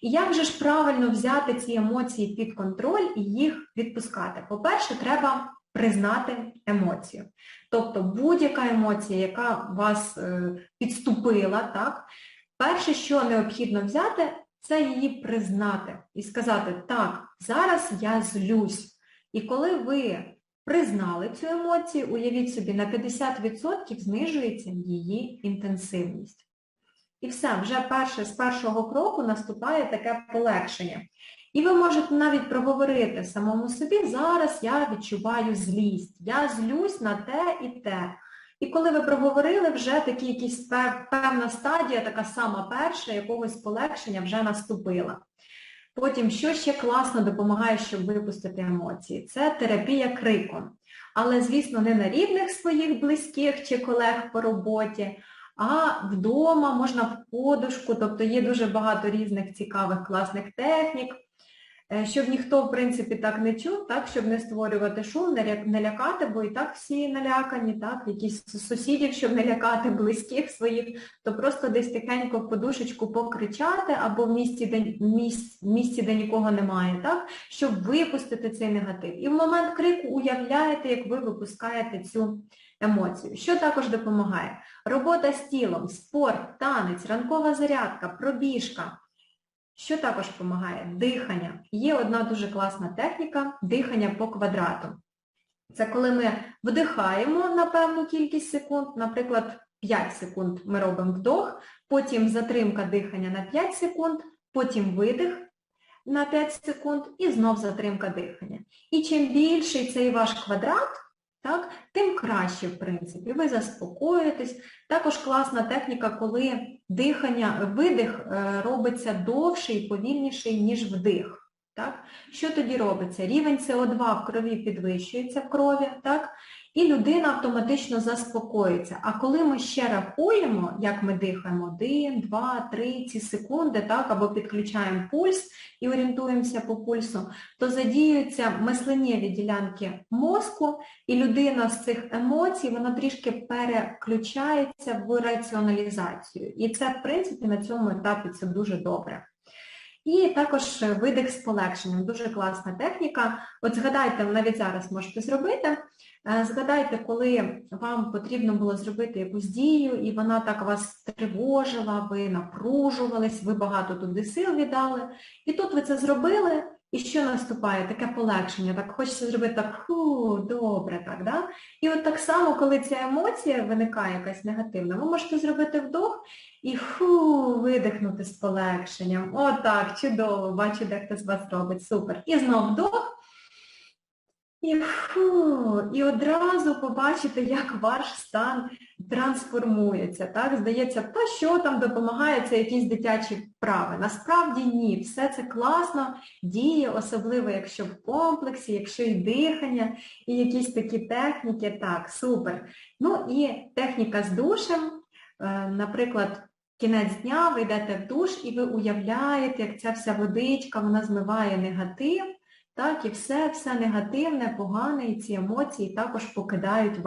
І як же ж правильно взяти ці емоції під контроль і їх відпускати? По-перше, треба признати емоцію. Тобто будь-яка емоція, яка вас е, підступила, так, перше, що необхідно взяти, це її признати і сказати, так, зараз я злюсь. І коли ви признали цю емоцію, уявіть собі, на 50% знижується її інтенсивність. І все, вже перше, з першого кроку наступає таке полегшення. І ви можете навіть проговорити самому собі, зараз я відчуваю злість, я злюсь на те і те. І коли ви проговорили, вже такі якісь певна стадія, така сама перша, якогось полегшення вже наступила. Потім, що ще класно допомагає, щоб випустити емоції? Це терапія криком. Але, звісно, не на рівних своїх близьких чи колег по роботі, а вдома можна в подушку, тобто є дуже багато різних цікавих класних технік. Е, щоб ніхто, в принципі, так не чув, так, щоб не створювати шум, не лякати, бо і так всі налякані, так, якісь сусідів, щоб не лякати, близьких своїх, то просто десь тихенько в подушечку покричати або в місці, де, місць, місці, де нікого немає, так, щоб випустити цей негатив. І в момент крику уявляєте, як ви випускаєте цю емоцію. Що також допомагає? Робота з тілом, спорт, танець, ранкова зарядка, пробіжка. Що також допомагає? Дихання. Є одна дуже класна техніка дихання по квадрату. Це коли ми вдихаємо на певну кількість секунд, наприклад, 5 секунд ми робимо вдох, потім затримка дихання на 5 секунд, потім видих на 5 секунд і знов затримка дихання. І чим більший цей ваш квадрат, так, тим краще, в принципі. Ви заспокоїтесь. Також класна техніка, коли дихання, видих е, робиться довший і повільніший, ніж вдих. Так? Що тоді робиться? Рівень СО2 в крові підвищується в крові, так? І людина автоматично заспокоїться. А коли ми ще рахуємо, як ми дихаємо, 1, 2, 3 ці секунди, так, або підключаємо пульс і орієнтуємося по пульсу, то задіюються мисленнєві ділянки мозку, і людина з цих емоцій, вона трішки переключається в раціоналізацію. І це, в принципі, на цьому етапі це дуже добре. І також видих з полегшенням. Дуже класна техніка. От згадайте, навіть зараз можете зробити. Е, згадайте, коли вам потрібно було зробити якусь дію, і вона так вас тривожила, ви напружувались, ви багато туди сил віддали. І тут ви це зробили, і що наступає? Таке полегшення, так хочеться зробити так, фу, добре, так, да? І от так само, коли ця емоція виникає якась негативна, ви можете зробити вдох і фу, видихнути з полегшенням. О, так, чудово, бачу, де хтось з вас робить. Супер. І знов вдох. І фу, і одразу побачите, як ваш стан трансформується. Так? Здається, та що там допомагає, це якісь дитячі вправи. Насправді ні, все це класно діє, особливо, якщо в комплексі, якщо і дихання, і якісь такі техніки, так, супер. Ну і техніка з душем, е, наприклад, кінець дня ви йдете в душ і ви уявляєте, як ця вся водичка, вона змиває негатив. Так, і все, все негативне, погане, і ці емоції також покидають